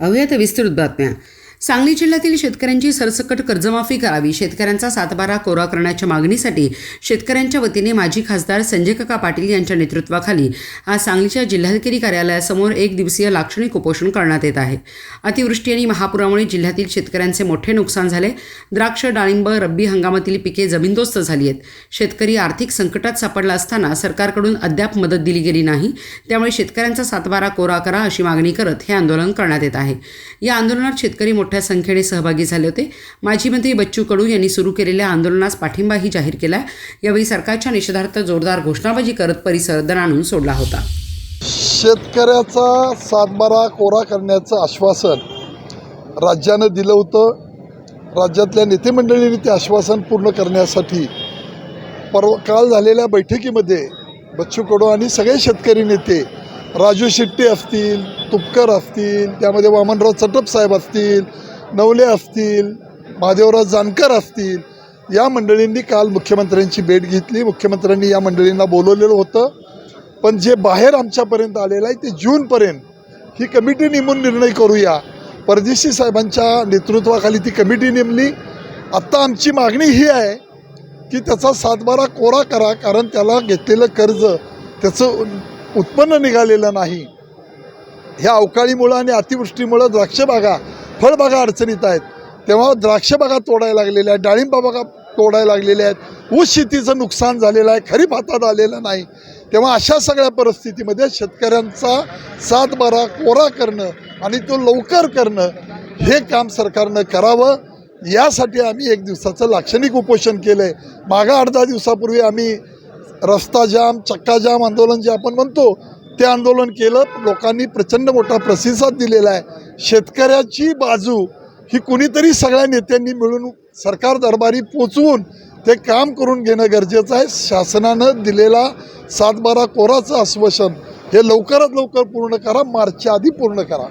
पाहूयात विस्तृत बातम्या सांगली जिल्ह्यातील शेतकऱ्यांची सरसकट कर्जमाफी करावी. शेतकऱ्यांचा सातबारा कोरा करण्याच्या मागणीसाठी शेतकऱ्यांच्या वतीने माजी खासदार संजय काका पाटील यांच्या नेतृत्वाखाली आज सांगलीच्या जिल्हाधिकारी कार्यालयासमोर एक दिवसीय लाक्षणिक उपोषण करण्यात येत आहे. अतिवृष्टी आणि महापुरामुळे जिल्ह्यातील शेतकऱ्यांचे मोठे नुकसान झाले. द्राक्ष डाळिंब रब्बी हंगामातील पिके जमीनदोस्त झाली आहेत. शेतकरी आर्थिक संकटात सापडला असताना सरकारकडून अद्याप मदत दिली गेली नाही. त्यामुळे शेतकऱ्यांचा सातबारा कोरा करा अशी मागणी करत हे आंदोलन करण्यात येत आहे. या आंदोलनात शेतकरी मोठ्या संख्येने सहभागी झाले होते. माजी मंत्री बच्चू कडू यांनी सुरू केलेल्या आंदोलनास पाठिंबाही जाहीर केला. यावेळी सरकारच्या निषेधार्थ जोरदार घोषणाबाजी करत परिसर दणाणून सोडला होता. शेतकऱ्याचा सातबारा कोरा करण्याचं आश्वासन राज्यानं दिलं होतं. राज्यातल्या नेतेमंडळींनी ते आश्वासन पूर्ण करण्यासाठी परवा काल झालेल्या बैठकीमध्ये बच्चू कडू आणि सगळे शेतकरी नेते राजू शेट्टी असतील तुपकर असतील त्यामध्ये वामनराव चटप साहेब असतील नवले असतील महादेवराव जानकर असतील या मंडळींनी काल मुख्यमंत्र्यांची भेट घेतली. मुख्यमंत्र्यांनी या मंडळींना बोलवलेलं होतं. पण जे बाहेर आमच्यापर्यंत आलेलं आहे ते जूनपर्यंत ही कमिटी नेमून निर्णय करूया. परदेशी साहेबांच्या नेतृत्वाखाली ती कमिटी नेमली. आत्ता आमची मागणी ही आहे की त्याचा सातबारा कोरा करा कारण त्याला घेतलेलं कर्ज त्याचं उत्पन्न निघालेलं नाही. ह्या अवकाळीमुळं आणि अतिवृष्टीमुळं द्राक्षबागा फळबागा अडचणीत आहेत. तेव्हा द्राक्षबागा तोडायला लागलेल्या आहेत डाळिंबाबागा तोडायला लागलेल्या आहेत. ऊस शेतीचं नुकसान झालेलं आहे खरीप हातात आलेलं नाही. तेव्हा अशा सगळ्या परिस्थितीमध्ये शेतकऱ्यांचा सातबारा कोरा करणं आणि तो लवकर करणं हे काम सरकारनं करावं. यासाठी आम्ही एक दिवसाचं लाक्षणिक उपोषण केलं आहे मागा अर्धा दिवसापूर्वी आम्ही रस्ता जाम चक्का जाम आंदोलन जे आपण म्हणतो ते आंदोलन केलं. लोकांनी प्रचंड मोठा प्रतिसाद दिलेला आहे. शेतकऱ्याची बाजू ही कुणीतरी सगळ्या नेत्यांनी मिळून सरकार दरबारी पोचवून ते काम करून घेणं गरजेचं आहे. शासनानं दिलेला सातबारा कोराचं आश्वासन हे लवकरात लवकर पूर्ण करा. मार्चच्या आधी पूर्ण करा.